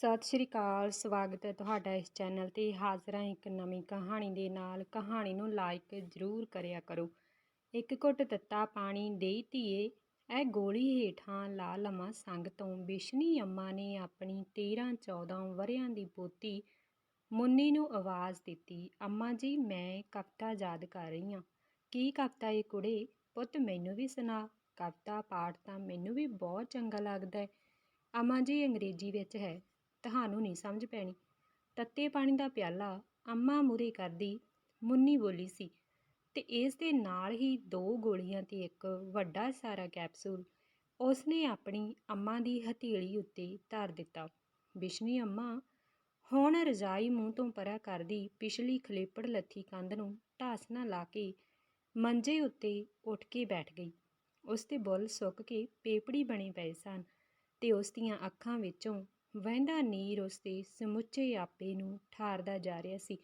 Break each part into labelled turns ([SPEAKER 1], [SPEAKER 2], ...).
[SPEAKER 1] ਸਤਿ ਸ਼੍ਰੀ ਅਕਾਲ, ਸਵਾਗਤ ਹੈ ਤੁਹਾਡਾ ਇਸ ਚੈਨਲ ਤੇ। ਹਾਜ਼ਰ ਹਾਂ ਇੱਕ ਨਵੀਂ ਕਹਾਣੀ ਦੇ ਨਾਲ। ਕਹਾਣੀ ਨੂੰ ਲਾਈਕ ਜ਼ਰੂਰ ਕਰਿਆ ਕਰੋ। ਇੱਕ ਘੁੱਟ ਤੱਤਾ ਪਾਣੀ ਦੇਈ ਧੀਏ, ਇਹ ਗੋਲੀ ਹੇਠਾਂ ਲਾ ਲਵਾਂ ਸੰਗ ਤੋਂ। ਬਿਸ਼ਨੀ ਅੰਮਾ ਨੇ ਆਪਣੀ 13 14 ਵਰਿਆਂ ਦੀ ਪੋਤੀ ਮੁੰਨੀ ਨੂੰ ਆਵਾਜ਼ ਦਿੱਤੀ, ਅੰਮਾ ਜੀ, ਮੈਂ ਕਵਿਤਾ ਯਾਦ ਕਰ ਰਹੀ ਹਾਂ। ਕੀ ਕਵਿਤਾ ਏ ਕੁੜੇ? ਪੁੱਤ ਮੈਨੂੰ ਵੀ ਸੁਣਾ। ਕਵਿਤਾ, ਪਾਠ ਤਾਂ ਮੈਨੂੰ ਵੀ ਬਹੁਤ ਚੰਗਾ ਲੱਗਦਾ ਹੈ। ਅੰਮਾ ਜੀ, ਅੰਗਰੇਜ਼ੀ ਵਿੱਚ ਹੈ। ਤੁਹਾਨੂੰ ਨਹੀਂ ਸਮਝ ਪੈਣੀ। ਤੱਤੇ ਪਾਣੀ ਦਾ ਪਿਆਲਾ ਅੰਮਾ ਮੂਰੇ ਕਰਦੀ ਮੁੰਨੀ ਬੋਲੀ ਸੀ ਤੇ ਇਸ ਦੇ ਨਾਲ ਹੀ ਦੋ ਗੋਲੀਆਂ ਤੇ ਇੱਕ ਵੱਡਾ ਸਾਰਾ ਕੈਪਸੂਲ ਉਸਨੇ ਆਪਣੀ ਅੰਮਾ ਦੀ ਹਥੇਲੀ ਉੱਤੇ ਧਰ ਦਿੱਤਾ। ਬਿਸ਼ਨੀ ਅੰਮਾ ਹੁਣ ਰਜਾਈ ਮੂੰਹ ਤੋਂ ਪਰਾ ਕਰਦੀ ਪਿਛਲੀ ਖਲੇਪੜ ਲੱਥੀ ਕੰਧ ਨੂੰ ਢਾਸਣਾ ਲਾ ਕੇ ਮੰਜੇ ਉੱਤੇ ਉੱਠ ਕੇ ਬੈਠ ਗਈ। ਉਸ ਦੇ ਬੁੱਲ ਸੁੱਕ ਕੇ ਪੇਪੜੀ ਬਣੇ ਪਏ ਸਨ ਤੇ ਉਸ ਦੀਆਂ ਅੱਖਾਂ ਵਿੱਚੋਂ ਵਹਿੰਦਾ ਨੀਰ ਉਸਦੇ ਸਮੁੱਚੇ ਆਪੇ ਨੂੰ ਠਾਰਦਾ ਜਾ ਰਿਹਾ ਸੀ।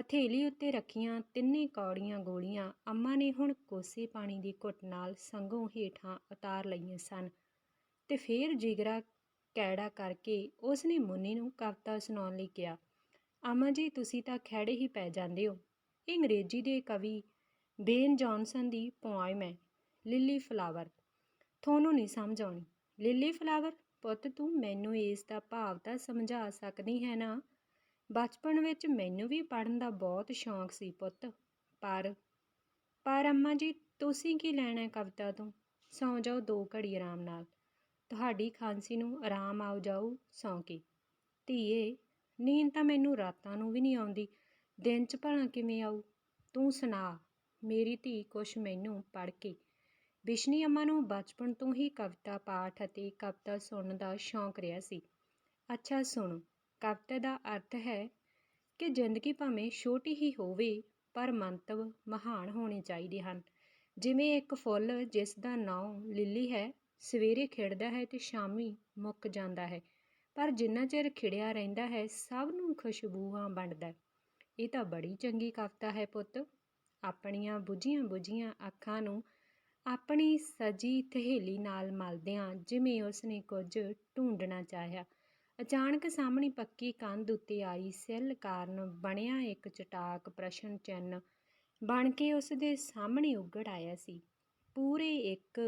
[SPEAKER 1] ਹਥੇਲੀ ਉੱਤੇ ਰੱਖੀਆਂ ਤਿੰਨੇ ਕੌੜੀਆਂ ਗੋਲੀਆਂ ਅੰਮਾ ਨੇ ਹੁਣ ਕੋਸੇ ਪਾਣੀ ਦੀ ਘੁੱਟ ਨਾਲ ਸੰਗੋਂ ਹੇਠਾਂ ਉਤਾਰ ਲਈਆਂ ਸਨ ਤੇ ਫੇਰ ਜਿਗਰਾ ਕੈੜਾ ਕਰਕੇ ਉਸ ਨੇ ਮੁੰਨੀ ਨੂੰ ਕਵਿਤਾ ਸੁਣਾਉਣ ਲਈ ਕਿਹਾ, ਅੰਮਾ ਜੀ, ਤੁਸੀਂ ਤਾਂ ਖੈੜੇ ਹੀ ਪੈ ਜਾਂਦੇ ਹੋ। ਇਹ ਅੰਗਰੇਜ਼ੀ ਦੇ ਕਵੀ ਬੇਨ ਜੌਨਸਨ ਦੀ ਪੋਇਮ ਹੈ ਲਿਲੀ ਫਲਾਵਰ। ਤੁਹਾਨੂੰ ਨਹੀਂ ਸਮਝ ਆਉਣੀ। ਲਿਲੀ ਫਲਾਵਰ ਪੁੱਤ, ਤੂੰ ਮੈਨੂੰ ਇਸ ਦਾ ਭਾਵ ਤਾਂ ਸਮਝਾ ਸਕਦੀ ਹੈ ਨਾ? ਬਚਪਨ ਵਿੱਚ ਮੈਨੂੰ ਵੀ ਪੜ੍ਹਨ ਦਾ ਬਹੁਤ ਸ਼ੌਂਕ ਸੀ ਪੁੱਤ, ਪਰ ਪਰ ਅੰਮਾ ਜੀ, ਤੁਸੀਂ ਕੀ ਲੈਣਾ ਕਵਿਤਾ ਤੋਂ? ਸੌਂ ਜਾਓ ਦੋ ਘੜੀ ਆਰਾਮ ਨਾਲ। ਤੁਹਾਡੀ ਖਾਂਸੀ ਨੂੰ ਆਰਾਮ ਆਉ ਜਾਊ ਸੌਂ ਕੇ ਧੀਏ, ਨੀਂਦ ਤਾਂ ਮੈਨੂੰ ਰਾਤਾਂ ਨੂੰ ਵੀ ਨਹੀਂ ਆਉਂਦੀ। ਦਿਨ 'ਚ ਭਲਾ ਕਿਵੇਂ ਆਊ? ਤੂੰ ਸੁਣਾ, ਮੇਰੀ ਧੀ ਕੁਛ ਮੈਨੂੰ ਪੜ੍ਹ ਕੇ। ਬਿਸ਼ਨੀ ਅੰਮਾ ਨੂੰ ਬਚਪਨ ਤੋਂ ਹੀ ਕਵਿਤਾ, ਪਾਠ ਅਤੇ ਕਵਿਤਾ ਸੁਣਨ ਦਾ ਸ਼ੌਂਕ ਰਿਹਾ ਸੀ। ਅੱਛਾ, ਸੁਣੋ। ਕਵਿਤਾ ਦਾ ਅਰਥ ਹੈ ਕਿ ਜ਼ਿੰਦਗੀ ਭਾਵੇਂ ਛੋਟੀ ਹੀ ਹੋਵੇ, ਪਰ ਮੰਤਵ ਮਹਾਨ ਹੋਣੇ ਚਾਹੀਦੇ ਹਨ। ਜਿਵੇਂ ਇੱਕ ਫੁੱਲ ਜਿਸ ਦਾ ਨਾਮ ਲਿਲੀ ਹੈ, ਸਵੇਰੇ ਖਿੜਦਾ ਹੈ ਤੇ ਸ਼ਾਮੀ ਮੁੱਕ ਜਾਂਦਾ ਹੈ, ਪਰ ਜਿੰਨਾ ਚਿਰ ਖਿੜਿਆ ਰਹਿੰਦਾ ਹੈ, ਸਭ ਨੂੰ ਖੁਸ਼ਬੂਆਂ ਵੰਡਦਾ ਇਹ ਤਾਂ ਬੜੀ ਚੰਗੀ ਕਵਿਤਾ ਹੈ ਪੁੱਤ। ਆਪਣੀਆਂ ਬੁਝੀਆਂ ਬੁਝੀਆਂ ਅੱਖਾਂ ਨੂੰ ਆਪਣੀ ਸਜੀ ਥਹੇਲੀ ਨਾਲ ਮਲਦਿਆਂ ਜਿਵੇਂ ਉਸਨੇ ਕੁਝ ਢੂੰਡਣਾ ਚਾਹਿਆ। ਅਚਾਨਕ ਸਾਹਮਣੇ ਪੱਕੀ ਕੰਧ ਉੱਤੇ ਆਈ ਸੈੱਲ ਕਾਰਨ ਬਣਿਆ ਇੱਕ ਚਟਾਕ ਪ੍ਰਸ਼ਨ ਚਿੰਨ੍ਹ ਬਣ ਕੇ ਉਸ ਦੇ ਸਾਹਮਣੇ ਉੱਗੜ ਆਇਆ ਸੀ। ਪੂਰੇ ਇੱਕ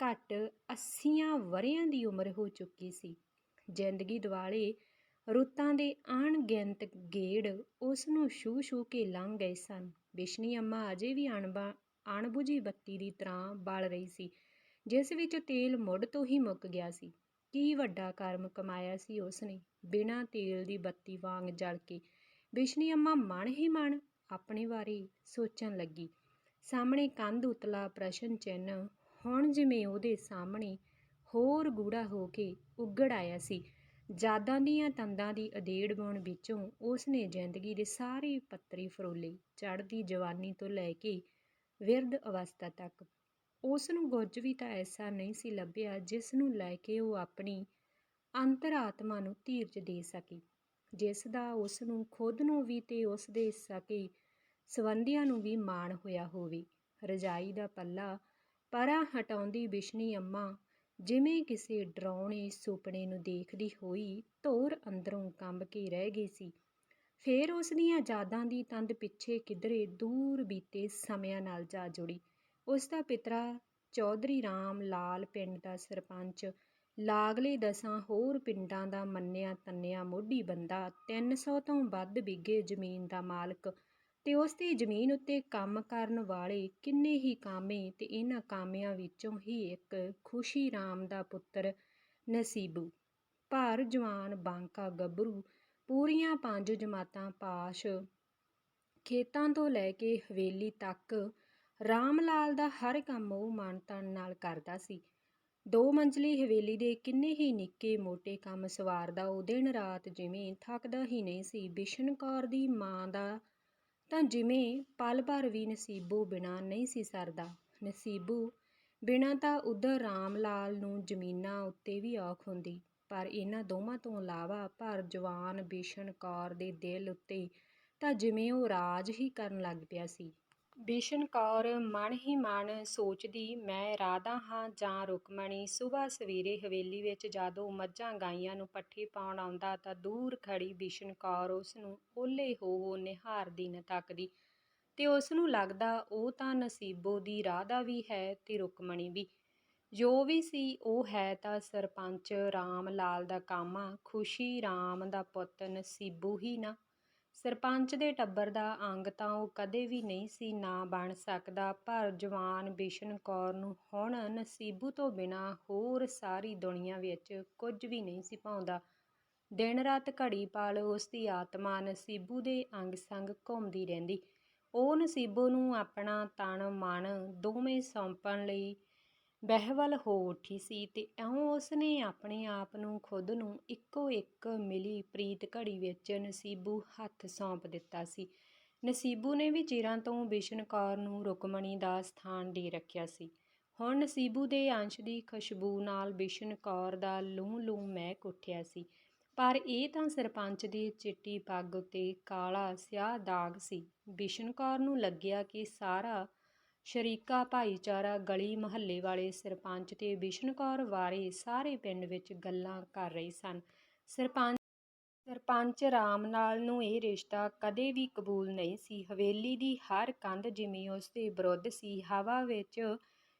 [SPEAKER 1] ਘੱਟ 80 ਵਰ੍ਹਿਆਂ ਦੀ ਉਮਰ ਹੋ ਚੁੱਕੀ ਸੀ। ਜ਼ਿੰਦਗੀ ਦੁਆਲੇ ਰੁੱਤਾਂ ਦੇ ਅਣਗਿਣਤ ਗੇੜ ਉਸ ਨੂੰ ਛੂਹ ਛੂਹ ਕੇ ਲੰਘ ਗਏ ਸਨ। ਬਿਸ਼ਨੀ ਅੰਮਾ ਅਜੇ ਵੀ ਅਣਬਾ ਅਣਬੁਝੀ ਬੱਤੀ ਦੀ ਤਰ੍ਹਾਂ ਬਲ ਰਹੀ ਸੀ, ਜਿਸ ਵਿੱਚ ਤੇਲ ਮੁੱਢ ਤੋਂ ਹੀ ਮੁੱਕ ਗਿਆ ਸੀ। ਕੀ ਵੱਡਾ ਕਰਮ ਕਮਾਇਆ ਸੀ ਉਸਨੇ? ਬਿਨਾਂ ਤੇਲ ਦੀ ਬੱਤੀ ਵਾਂਗ ਜਲ ਕੇ। ਬਿਸ਼ਨੀ ਅੰਮਾ ਮਨ ਹੀ ਮਨ ਆਪਣੇ ਬਾਰੇ ਸੋਚਣ ਲੱਗੀ। ਸਾਹਮਣੇ ਕੰਧ ਉਤਲਾ ਪ੍ਰਸ਼ਨ ਚਿੰਨ, ਹੁਣ ਜਿਵੇਂ ਉਹਦੇ ਸਾਹਮਣੇ ਹੋਰ ਗੂੜਾ ਹੋ ਕੇ ਉੱਗੜ ਆਇਆ ਸੀ। ਜਾਦਾਂ ਦੀਆਂ ਤੰਦਾਂ ਦੀ ਅਦੇੜ ਬੁਣ ਵਿੱਚੋਂ ਉਸਨੇ ਜ਼ਿੰਦਗੀ ਦੇ ਸਾਰੇ ਪੱਤਰੀ ਫਰੋਲੇ ਚੜ੍ਹਦੀ ਜਵਾਨੀ ਤੋਂ ਲੈ ਕੇ ਵਿਰਧ ਅਵਸਥਾ ਤੱਕ। ਉਸ ਨੂੰ ਕੁਝ ਵੀ ਤਾਂ ਐਸਾ ਨਹੀਂ ਸੀ ਲੱਭਿਆ ਜਿਸ ਨੂੰ ਲੈ ਕੇ ਉਹ ਆਪਣੀ ਅੰਤਰਾਤਮਾ ਨੂੰ ਧੀਰਜ ਦੇ ਸਕੇ ਜਿਸ ਦਾ ਉਸ ਨੂੰ ਖੁਦ ਨੂੰ ਵੀ ਤੇ ਉਸ ਦੇ ਸਕੇ ਸਬੰਧੀਆਂ ਨੂੰ ਵੀ ਮਾਣ ਹੋਇਆ ਹੋਵੇ। ਰਜਾਈ ਦਾ ਪੱਲਾ ਪਰਾਂ ਹਟਾਉਂਦੀ ਬਿਸ਼ਨੀ ਅੰਮਾ ਜਿਵੇਂ ਕਿਸੇ ਡਰਾਉਣੇ ਸੁਪਨੇ ਨੂੰ ਦੇਖਦੀ ਹੋਈ ਧੋਰ ਅੰਦਰੋਂ ਕੰਬ ਕੇ ਰਹਿ ਗਈ ਸੀ। ਫੇਰ ਉਸ ਦੀਆਂ ਯਾਦਾਂ ਦੀ ਤੰਦ ਪਿੱਛੇ ਕਿਧਰੇ ਦੂਰ ਬੀਤੇ ਸਮਿਆਂ ਨਾਲ ਜਾ ਜੁੜੀ। ਉਸ ਦਾ ਪਿਤਰਾ ਚੌਧਰੀ ਰਾਮ ਲਾਲ ਪਿੰਡ ਦਾ ਸਰਪੰਚ, ਲਾਗਲੇ ਦਸਾਂ ਹੋਰ ਪਿੰਡਾਂ ਦਾ ਮੰਨਿਆ ਤੰਨਿਆ ਮੋਢੀ ਬੰਦਾ 300 ਤੋਂ ਵੱਧ ਬਿੱਗੇ ਜ਼ਮੀਨ ਦਾ ਮਾਲਕ ਤੇ ਉਸ ਦੀ ਜ਼ਮੀਨ ਉੱਤੇ ਕੰਮ ਕਰਨ ਵਾਲੇ ਕਿੰਨੇ ਹੀ ਕਾਮੇ ਤੇ ਇਹਨਾਂ ਕਾਮਿਆਂ ਵਿੱਚੋਂ ਹੀ ਇੱਕ ਖੁਸ਼ੀ ਰਾਮ ਦਾ ਪੁੱਤਰ ਨਸੀਬੂ। ਭਾਰ ਜਵਾਨ ਬਾਂਕਾ ਗੱਭਰੂ ਪੂਰੀਆਂ ਪੰਜ ਜਮਾਤਾਂ ਪਾਸ਼ ਖੇਤਾਂ ਤੋਂ ਲੈ ਕੇ ਹਵੇਲੀ ਤੱਕ ਰਾਮ ਲਾਲ ਦਾ ਹਰ ਕੰਮ ਉਹ ਮਨ ਤਨ ਨਾਲ ਕਰਦਾ ਸੀ। ਦੋ ਮੰਜ਼ਲੀ ਹਵੇਲੀ ਦੇ ਕਿੰਨੇ ਹੀ ਨਿੱਕੇ ਮੋਟੇ ਕੰਮ ਸਵਾਰਦਾ ਉਹ ਦਿਨ ਰਾਤ ਜਿਵੇਂ ਥੱਕਦਾ ਹੀ ਨਹੀਂ ਸੀ। ਬਿਸ਼ਨ ਕੌਰ ਦੀ ਮਾਂ ਦਾ ਤਾਂ ਜਿਵੇਂ ਪਲ ਭਰ ਵੀ ਨਸੀਬੂ ਬਿਨਾ ਨਹੀਂ ਸੀ ਸਰਦਾ। ਨਸੀਬੂ ਬਿਨਾ ਤਾਂ ਉਧਰ ਰਾਮ ਲਾਲ ਨੂੰ ਜ਼ਮੀਨਾਂ ਉੱਤੇ ਵੀ ਔਖ ਹੁੰਦੀ। ਪਰ ਇਹਨਾਂ ਦੋਵਾਂ ਤੋਂ ਇਲਾਵਾ ਭਰ ਜਵਾਨ ਬਿਸ਼ਨ ਕੌਰ ਦੇ ਦਿਲ ਉੱਤੇ ਤਾਂ ਜਿਵੇਂ ਉਹ ਰਾਜ ਹੀ ਕਰਨ ਲੱਗ ਪਿਆ ਸੀ। ਬਿਸ਼ਨ ਕੌਰ ਮਨ ਹੀ ਮਨ ਸੋਚਦੀ, ਮੈਂ ਰਾਧਾ ਹਾਂ ਜਾਂ ਰੁਕਮਣੀ, ਸੁਬਹ ਸਵੇਰੇ ਹਵੇਲੀ ਵਿੱਚ ਜਦੋਂ ਮੱਝਾਂ ਗਾਈਆਂ ਨੂੰ ਪੱਠੇ ਪਾਉਣ ਆਉਂਦਾ ਤਾਂ ਦੂਰ ਖੜੀ ਬਿਸ਼ਨ ਕੌਰ ਉਸ ਨੂੰ ਓਲੇ ਹੋ ਹੋ ਨਿਹਾਰਦੀ ਨਾ ਤੱਕਦੀ ਤੇ ਉਸ ਨੂੰ ਲੱਗਦਾ ਉਹ ਤਾਂ ਨਸੀਬੋ ਦੀ ਰਾਧਾ ਵੀ ਹੈ ਤੇ ਰੁਕਮਣੀ ਵੀ। ਜੋ ਵੀ ਸੀ, ਉਹ ਹੈ ਤਾਂ ਸਰਪੰਚ ਰਾਮ ਲਾਲ ਦਾ ਕਾਮਾ ਖੁਸ਼ੀ ਰਾਮ ਦਾ ਪੁੱਤ ਨਸੀਬੂ ਹੀ ਨਾ। ਸਰਪੰਚ ਦੇ ਟੱਬਰ ਦਾ ਅੰਗ ਤਾਂ ਉਹ ਕਦੇ ਵੀ ਨਹੀਂ ਸੀ ਨਾ ਬਣ ਸਕਦਾ, ਪਰ ਜਵਾਨ ਬਿਸ਼ਨ ਕੌਰ ਨੂੰ ਹੁਣ ਨਸੀਬੂ ਤੋਂ ਬਿਨਾਂ ਹੋਰ ਸਾਰੀ ਦੁਨੀਆ ਵਿੱਚ ਕੁਝ ਵੀ ਨਹੀਂ ਸੀ ਪਾਉਂਦਾ। ਦਿਨ ਰਾਤ ਘੜੀ ਪਲ ਉਸ ਦੀ ਆਤਮਾ ਨਸੀਬੂ ਦੇ ਅੰਗ ਸੰਗ ਘੁੰਮਦੀ ਰਹਿੰਦੀ। ਉਹ ਨਸੀਬੋ ਨੂੰ ਆਪਣਾ ਤਨ, ਮਨ ਦੋਵੇਂ ਸੌਂਪਣ ਲਈ ਬਹਿਵਲ ਹੋ ਉੱਠੀ ਸੀ ਤੇ ਇਉਂ ਉਸਨੇ ਆਪਣੇ ਆਪ ਨੂੰ ਖੁਦ ਨੂੰ ਇੱਕੋ ਇੱਕ ਮਿਲੀ ਪ੍ਰੀਤ ਘੜੀ ਵਿੱਚ ਨਸੀਬੂ ਹੱਥ ਸੌਂਪ ਦਿੱਤਾ ਸੀ। ਨਸੀਬੂ ਨੇ ਵੀ ਚਿਰਾਂ ਤੋਂ ਬਿਸ਼ਨ ਕੌਰ ਨੂੰ ਰੁਕਮਣੀ ਦਾ ਸਥਾਨ ਦੇ ਰੱਖਿਆ ਸੀ। ਹੁਣ ਨਸੀਬੂ ਦੇ ਅੰਸ਼ ਦੀ ਖੁਸ਼ਬੂ ਨਾਲ ਬਿਸ਼ਨ ਕੌਰ ਦਾ ਲੂੰ ਲੂੰ ਮਹਿਕ ਉੱਠਿਆ ਸੀ। ਪਰ ਇਹ ਤਾਂ ਸਰਪੰਚ ਦੀ ਚਿੱਟੀ ਪੱਗ ਉੱਤੇ ਕਾਲਾ ਸਿਆਹ ਦਾਗ ਸੀ। ਬਿਸ਼ਨ ਕੌਰ ਨੂੰ ਲੱਗਿਆ ਕਿ ਸਾਰਾ ਸ਼ਰੀਕਾ ਭਾਈਚਾਰਾ ਗਲੀ ਮਹੱਲੇ ਵਾਲੇ ਸਰਪੰਚ ਤੇ ਬਿਸ਼ਨ ਕੌਰ ਬਾਰੇ ਸਾਰੇ ਪਿੰਡ ਵਿੱਚ ਗੱਲਾਂ ਕਰ ਰਹੇ ਸਨ। ਸਰਪੰਚ ਸਰਪੰਚ ਰਾਮ ਨਾਲ ਨੂੰ ਇਹ ਰਿਸ਼ਤਾ ਕਦੇ ਵੀ ਕਬੂਲ ਨਹੀਂ ਸੀ। ਹਵੇਲੀ ਦੀ ਹਰ ਕੰਧ ਜਿਵੇਂ ਉਸ ਦੇ ਵਿਰੁੱਧ ਸੀ, ਹਵਾ ਵਿੱਚ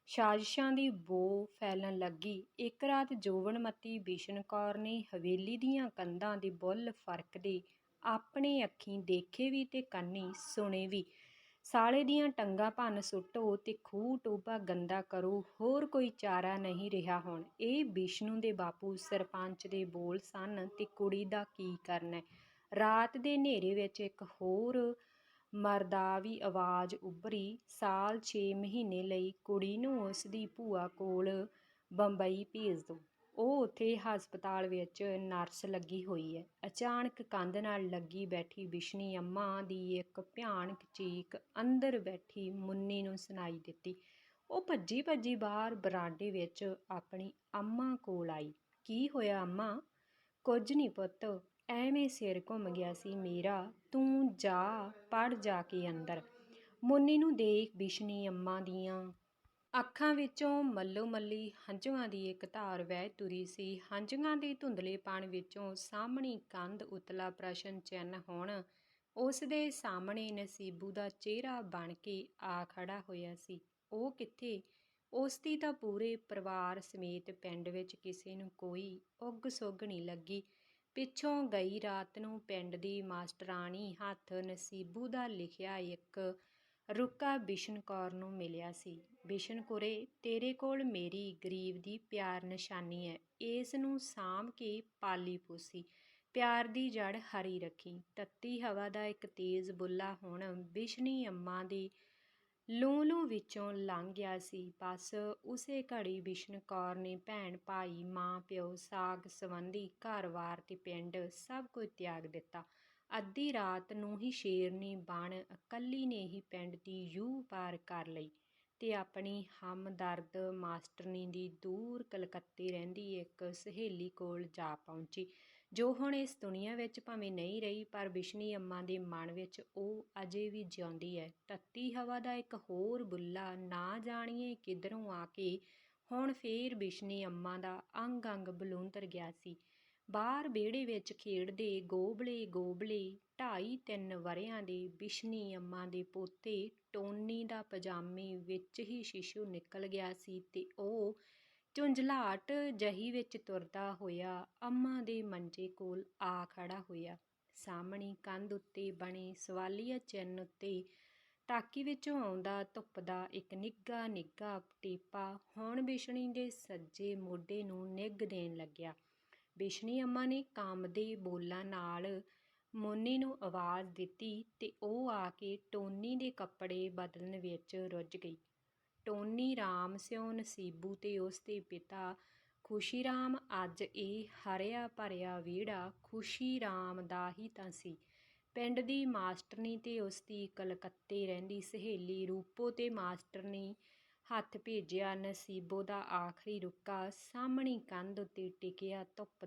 [SPEAKER 1] ਸਾਜ਼ਿਸ਼ਾਂ ਦੀ ਬੋ ਫੈਲਣ ਲੱਗੀ। ਇੱਕ ਰਾਤ ਜੋਵਨਮਤੀ ਬਿਸ਼ਨ ਕੌਰ ਨੇ ਹਵੇਲੀ ਦੀਆਂ ਕੰਧਾਂ ਦੇ ਬੁੱਲ ਫਰਕਦੇ ਆਪਣੇ ਅੱਖੀਂ ਦੇਖੇ ਵੀ ਤੇ ਕੰਨੀ ਸੁਣੇ ਵੀ। ਸਾਲੇ ਦੀਆਂ ਟੰਗਾਂ ਭੰਨ ਸੁੱਟੋ ਤੇ ਖੂਹ ਟੋਬਾ ਗੰਦਾ ਕਰੋ, ਹੋਰ ਕੋਈ ਚਾਰਾ ਨਹੀਂ ਰਿਹਾ ਹੁਣ। ਇਹ ਵਿਸ਼ਨੂੰ ਦੇ ਬਾਪੂ ਸਰਪੰਚ ਦੇ ਬੋਲ ਸਨ ਤੇ ਕੁੜੀ ਦਾ ਕੀ ਕਰਨਾ ਰਾਤ ਦੇ ਹਨੇਰੇ ਵਿੱਚ ਇੱਕ ਹੋਰ ਮਰਦਾਵੀ ਆਵਾਜ਼ ਉੱਭਰੀ। ਸਾਲ 6 ਮਹੀਨੇ ਲਈ ਕੁੜੀ ਨੂੰ ਉਸ ਦੀ ਭੂਆ ਕੋਲ ਬੰਬਈ ਭੇਜ ਦਿਓ ਉਹ ਉੱਥੇ ਹਸਪਤਾਲ ਵਿੱਚ ਨਰਸ ਲੱਗੀ ਹੋਈ ਹੈ। ਅਚਾਨਕ ਕੰਧ ਨਾਲ ਲੱਗੀ ਬੈਠੀ ਬਿਸ਼ਨੀ ਅੰਮਾ ਦੀ ਇੱਕ ਭਿਆਨਕ ਚੀਕ ਅੰਦਰ ਬੈਠੀ ਮੁੰਨੀ ਨੂੰ ਸੁਣਾਈ ਦਿੱਤੀ। ਉਹ ਭੱਜੀ ਭੱਜੀ ਬਾਹਰ ਬਰਾਂਡੇ ਵਿੱਚ ਆਪਣੀ ਅੰਮਾ ਕੋਲ ਆਈ। ਕੀ ਹੋਇਆ ਅੰਮਾ? ਕੁਝ ਨਹੀਂ ਪੁੱਤ, ਐਵੇਂ ਸਿਰ ਘੁੰਮ ਗਿਆ ਸੀ ਮੇਰਾ। ਤੂੰ ਜਾ, ਪੜ ਜਾ ਕੇ ਅੰਦਰ। ਮੁੰਨੀ ਨੂੰ ਦੇਖ ਬਿਸ਼ਨੀ ਅੰਮਾ ਦੀਆਂ ਅੱਖਾਂ ਵਿੱਚੋਂ ਮੱਲੋ ਮੱਲੀ ਹੰਝੂਆਂ ਦੀ ਇੱਕ ਧਾਰ ਵਹਿ ਤੁਰੀ ਸੀ। ਹੰਝੂਆਂ ਦੇ ਧੁੰਦਲੇਪਣ ਵਿੱਚੋਂ ਸਾਹਮਣੀ ਕੰਧ ਉਤਲਾ ਪ੍ਰਸ਼ਨ ਚਿੰਨ ਹੋਣ, ਉਸ ਦੇ ਸਾਹਮਣੇ ਨਸੀਬੂ ਦਾ ਚਿਹਰਾ ਬਣ ਕੇ ਆ ਖੜਾ ਹੋਇਆ ਸੀ। ਉਹ ਕਿੱਥੇ? ਉਸ ਦੀ ਤਾਂ ਪੂਰੇ ਪਰਿਵਾਰ ਸਮੇਤ ਪਿੰਡ ਵਿੱਚ ਕਿਸੇ ਨੂੰ ਕੋਈ ਉੱਗ ਸੁੱਗ ਨਹੀਂ ਲੱਗੀ। ਪਿੱਛੋਂ ਗਈ ਰਾਤ ਨੂੰ ਪਿੰਡ ਦੀ ਮਾਸਟਰਾਣੀ ਹੱਥ ਨਸੀਬੂ ਦਾ ਲਿਖਿਆ ਇੱਕ ਰੁੱਕਾ ਬਿਸ਼ਨ ਕੌਰ ਨੂੰ ਮਿਲਿਆ ਸੀ। ਬਿਸ਼ਨ ਕੁਰੇ, ਤੇਰੇ ਕੋਲ ਮੇਰੀ ਗਰੀਬ ਦੀ ਪਿਆਰ ਨਿਸ਼ਾਨੀ ਹੈ ਇਸ ਨੂੰ ਸਾਂਭ ਕੇ ਪਾਲੀ ਪੋਸੀ। ਪਿਆਰ ਦੀ ਜੜ ਹਰੀ ਰੱਖੀ। ਤੱਤੀ ਹਵਾ ਦਾ ਇੱਕ ਤੇਜ਼ ਬੁੱਲਾ ਹੁਣ ਬਿਸ਼ਨੀ ਅੰਮਾ ਦੀ ਲੂ ਲੂ ਵਿੱਚੋਂ ਲੰਘ ਗਿਆ ਸੀ। ਬਸ ਉਸੇ ਘੜੀ ਬਿਸ਼ਨ ਕੌਰ ਨੇ ਭੈਣ, ਭਾਈ, ਮਾਂ, ਪਿਓ, ਸਾਗ ਸੰਬੰਧੀ ਘਰ ਵਾਰ ਤੇ ਪਿੰਡ ਸਭ ਕੁਝ ਤਿਆਗ ਦਿੱਤਾ। ਅੱਧੀ ਰਾਤ ਨੂੰ ਹੀ ਸ਼ੇਰਨੀ ਬਣ ਇਕੱਲੀ ਨੇ ਹੀ ਪਿੰਡ ਦੀ ਯੂ ਪਾਰ ਕਰ ਲਈ ਤੇ ਆਪਣੀ ਹਮਦਰਦ ਮਾਸਟਰਨੀ ਦੀ ਦੂਰ ਕਲਕੱਤੇ ਰਹਿੰਦੀ ਇੱਕ ਸਹੇਲੀ ਕੋਲ ਜਾ ਪਹੁੰਚੀ, ਜੋ ਹੁਣ ਇਸ ਦੁਨੀਆ ਵਿੱਚ ਭਾਵੇਂ ਨਹੀਂ ਰਹੀ, ਪਰ ਬਿਸ਼ਨੀ ਅੰਮਾ ਦੇ ਮਨ ਵਿੱਚ ਉਹ ਅਜੇ ਵੀ ਜਿਉਂਦੀ ਹੈ। ਤੱਤੀ ਹਵਾ ਦਾ ਇੱਕ ਹੋਰ ਬੁੱਲਾ, ਨਾ ਜਾਣੀਏ ਕਿਧਰੋਂ ਆ ਕੇ? ਹੁਣ ਫੇਰ ਬਿਸ਼ਨੀ ਅੰਮਾ ਦਾ ਅੰਗ ਅੰਗ ਬਲੂੰਤਰ ਗਿਆ ਸੀ। ਬਾਹਰ ਵਿਹੜੇ ਵਿੱਚ ਖੇਡਦੇ ਗੋਬਲੇ ਗੋਬਲੇ, ਢਾਈ ਤਿੰਨ ਵਰਿਆਂ ਦੇ ਬਿਸ਼ਨੀ ਅੰਮਾ ਦੇ ਪੋਤੇ ਟੋਨੀ ਦਾ ਪਜਾਮੇ ਵਿੱਚ ਹੀ ਸ਼ੀਸ਼ੂ ਨਿਕਲ ਗਿਆ ਸੀ ਤੇ ਉਹ ਝੁੰਝਲਾਟ ਜਹੀ ਵਿੱਚ ਤੁਰਦਾ ਹੋਇਆ ਅੰਮਾ ਦੇ ਮੰਜੇ ਕੋਲ ਆ ਖੜਾ ਹੋਇਆ। ਸਾਹਮਣੀ ਕੰਧ ਉੱਤੇ ਬਣੇ ਸਵਾਲੀਆ ਚਿੰਨ ਉੱਤੇ ਟਾਕੀ ਵਿੱਚੋਂ ਆਉਂਦਾ ਧੁੱਪ ਦਾ ਇੱਕ ਨਿੱਗਾ ਨਿੱਗਾ ਟੇਪਾ, ਹੁਣ ਬਿਸ਼ਣੀ ਦੇ ਸੱਜੇ ਮੋਢੇ ਨੂੰ ਨਿੱਘ ਦੇਣ ਲੱਗਿਆ। ਬਿਸ਼ਨੀ ਅੰਮਾ ਨੇ ਕਾਮਦੇ ਬੋਲਾਂ ਨਾਲ ਮੋਨੀ ਨੂੰ ਆਵਾਜ਼ ਦਿੱਤੀ ਤੇ ਉਹ ਆ ਕੇ ਟੋਨੀ ਦੇ ਕੱਪੜੇ ਬਦਲਣ ਵਿੱਚ ਰੁੱਝ ਗਈ। ਟੋਨੀ ਰਾਮ ਸਿਉ ਨਸੀਬੂ ਤੇ ਉਸ ਦੇ ਪਿਤਾ ਖੁਸ਼ੀ ਰਾਮ ਅੱਜ ਇਹ ਹਰਿਆ ਭਰਿਆ ਵਿਹੜਾ ਖੁਸ਼ੀ ਰਾਮ ਦਾ ਹੀ ਤਾਂ ਸੀ। ਪਿੰਡ ਦੀ ਮਾਸਟਰਨੀ ਤੇ ਉਸ ਦੀ ਕਲਕੱਤੇ ਰਹਿੰਦੀ ਸਹੇਲੀ ਰੂਪੋ ਤੇ ਮਾਸਟਰਨੀ ਹੱਥ ਭੇਜਿਆ ਨਸੀਬੋ ਦਾ ਆਖਰੀ ਰੁੱਕਾ ਸਾਹਮਣੀ ਕੰਧ ਉੱਤੇ ਟਿਕਿਆ ਧੁੱਪ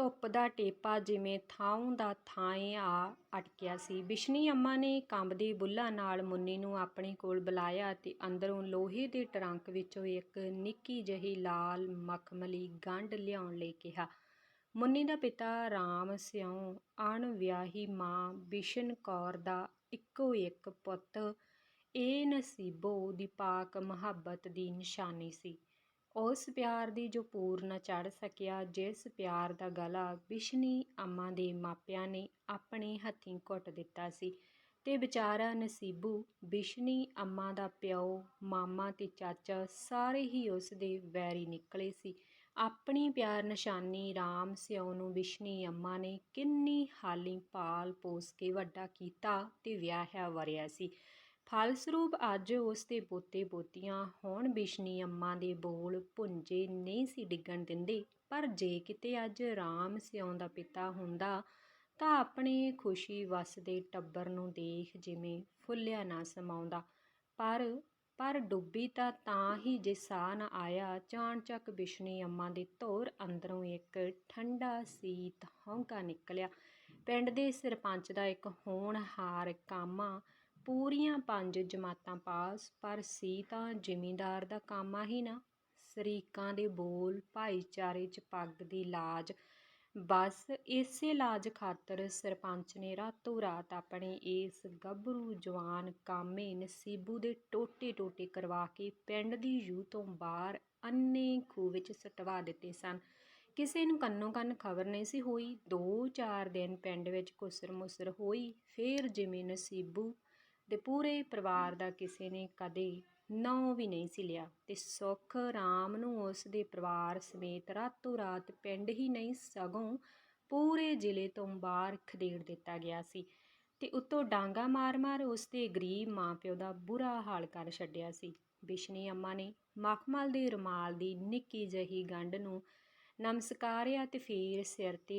[SPEAKER 1] ਧੁੱਪ ਦਾ ਟੇਪਾ ਜਿਵੇਂ ਥਾਂ ਦਾ ਥਾਂਏ ਆ ਅਟਕਿਆ ਸੀ। ਬਿਸ਼ਨੀ ਅੰਮਾ ਨੇ ਕੰਬਦੇ ਬੁੱਲਾਂ ਨਾਲ ਮੁੰਨੀ ਨੂੰ ਆਪਣੇ ਕੋਲ ਬੁਲਾਇਆ ਤੇ ਅੰਦਰੋਂ ਲੋਹੇ ਦੇ ਟਰੰਕ ਵਿੱਚੋਂ ਇੱਕ ਨਿੱਕੀ ਜਿਹੀ ਲਾਲ ਮਖਮਲੀ ਗੰਢ ਲਿਆਉਣ ਲਈ ਕਿਹਾ। ਮੁੰਨੀ ਦਾ ਪਿਤਾ ਰਾਮ ਸਿਉ ਅਣਵਿਆਹੀ ਮਾਂ ਬਿਸ਼ਨ ਕੌਰ ਦਾ ਇੱਕੋ ਇੱਕ ਪੁੱਤ ਇਹ ਨਸੀਬੋ ਦੀ ਪਾਕ ਮੁਹੱਬਤ ਦੀ ਨਿਸ਼ਾਨੀ ਸੀ। ਉਸ ਪਿਆਰ ਦੀ ਜੋ ਪੂਰ ਨਾ ਚੜ ਸਕਿਆ, ਜਿਸ ਪਿਆਰ ਦਾ ਗਲਾ ਬਿਸ਼ਨੀ ਅੰਮਾ ਦੇ ਮਾਪਿਆਂ ਨੇ ਆਪਣੇ ਹੱਥੀਂ ਘੁੱਟ ਦਿੱਤਾ ਸੀ ਤੇ ਵਿਚਾਰਾ ਨਸੀਬੂ ਬਿਸ਼ਨੀ ਅੰਮਾ ਦਾ ਪਿਓ, ਮਾਮਾ ਤੇ ਚਾਚਾ ਸਾਰੇ ਹੀ ਉਸ ਦੇ ਵੈਰੀ ਨਿਕਲੇ ਸੀ। ਆਪਣੀ ਪਿਆਰ ਨਿਸ਼ਾਨੀ ਰਾਮ ਸਿਉ ਨੂੰ ਬਿਸ਼ਨੀ ਅੰਮਾ ਨੇ ਕਿੰਨੀ ਹਾਲੀ ਪਾਲ ਪੋਸ ਕੇ ਵੱਡਾ ਕੀਤਾ ਤੇ ਵਿਆਹਿਆ ਵਰਿਆ ਸੀ। ਫਲਸਰੂਪ ਅੱਜ ਉਸ ਦੇ ਪੋਤੇ ਪੋਤੀਆਂ ਹੁਣ ਬਿਸ਼ਨੀ ਅੰਮਾ ਦੇ ਬੋਲ ਭੁੰਜੇ ਨਹੀਂ ਸੀ ਡਿੱਗਣ ਦਿੰਦੇ। ਪਰ ਜੇ ਕਿਤੇ ਅੱਜ ਰਾਮ ਸਿਉਂ ਦਾ ਪਿਤਾ ਹੁੰਦਾ, ਤਾਂ ਆਪਣੇ ਖੁਸ਼ੀ ਵਸਦੇ ਟੱਬਰ ਨੂੰ ਦੇਖ ਜਿਵੇਂ ਫੁੱਲਿਆ ਨਾ ਸਮਾਉਂਦਾ। ਪਰ ਪਰ ਡੁੱਬੀ ਤਾਂ ਤਾਂ ਹੀ ਜੇ ਸਾਹ ਨਾ ਆਇਆ ਚਾਣਚੱਕ ਬਿਸ਼ਨੀ ਅੰਮਾ ਦੇ ਧੌਰ ਅੰਦਰੋਂ ਇੱਕ ਠੰਡਾ ਸੀਤ ਹੌਂਕਾ ਨਿਕਲਿਆ। ਪਿੰਡ ਦੇ ਸਰਪੰਚ ਦਾ ਇੱਕ ਹੋਣਹਾਰ ਕਾਮਾ ਪੂਰੀਆਂ ਪੰਜ ਜਮਾਤਾਂ ਪਾਸ, ਪਰ ਸੀ ਤਾਂ ਜ਼ਿਮੀਂਦਾਰ ਦਾ ਕਾਮਾ ਹੀ ਨਾ। ਸਰੀਕਾਂ ਦੇ ਬੋਲ, ਭਾਈਚਾਰੇ 'ਚ ਪੱਗ ਦੀ ਲਾਜ, ਬਸ ਇਸੇ ਲਾਜ ਖਾਤਰ ਸਰਪੰਚ ਨੇ ਰਾਤੋਂ ਰਾਤ ਆਪਣੇ ਇਸ ਗੱਭਰੂ ਜਵਾਨ ਕਾਮੇ ਨਸੀਬੂ ਦੇ ਟੋਟੇ ਟੋਟੇ ਕਰਵਾ ਕੇ ਪਿੰਡ ਦੀ ਜੂ ਤੋਂ ਬਾਹਰ ਅੰਨੇ ਖੂਹ ਵਿੱਚ ਸਟਵਾ ਦਿੱਤੇ ਸਨ। ਕਿਸੇ ਨੂੰ ਕੰਨੋ ਕੰਨ ਖਬਰ ਨਹੀਂ ਸੀ ਹੋਈ। ਦੋ ਚਾਰ ਦਿਨ ਪਿੰਡ ਵਿੱਚ ਕੁਸਰ ਮੁਸਰ ਹੋਈ। ਫੇਰ ਜਿਵੇਂ ਨਸੀਬੂ ਦੇ ਪੂਰੇ ਪਰਿਵਾਰ ਦਾ ਕਿਸੇ ਨੇ ਕਦੇ ਨਾਂ ਵੀ ਨਹੀਂ ਸੀ ਲਿਆ ਤੇ ਸੁੱਖ ਰਾਮ ਨੂੰ ਉਸ ਦੇ ਪਰਿਵਾਰ ਸਮੇਤ ਰਾਤੋਂ ਰਾਤ ਪਿੰਡ ਹੀ ਨਹੀਂ, ਸਗੋਂ ਪੂਰੇ ਜ਼ਿਲ੍ਹੇ ਤੋਂ ਬਾਹਰ ਖਦੇੜ ਦਿੱਤਾ ਗਿਆ ਸੀ ਤੇ ਉੱਤੋਂ ਡਾਂਗਾ ਮਾਰ-ਮਾਰ ਉਸ ਦੇ ਗਰੀਬ ਮਾਪਿਓ ਦਾ ਬੁਰਾ ਹਾਲ ਕਰ ਛੱਡਿਆ ਸੀ। ਬਿਸ਼ਨੀ ਅੰਮਾ ਨੇ ਮਖਮਲ ਦੇ ਰੁਮਾਲ ਦੀ ਨਿੱਕੀ ਜਹੀ ਗੰਢ ਨੂੰ ਨਮਸਕਾਰਿਆ ਤੇ ਫੇਰ ਸਿਰ ਤੇ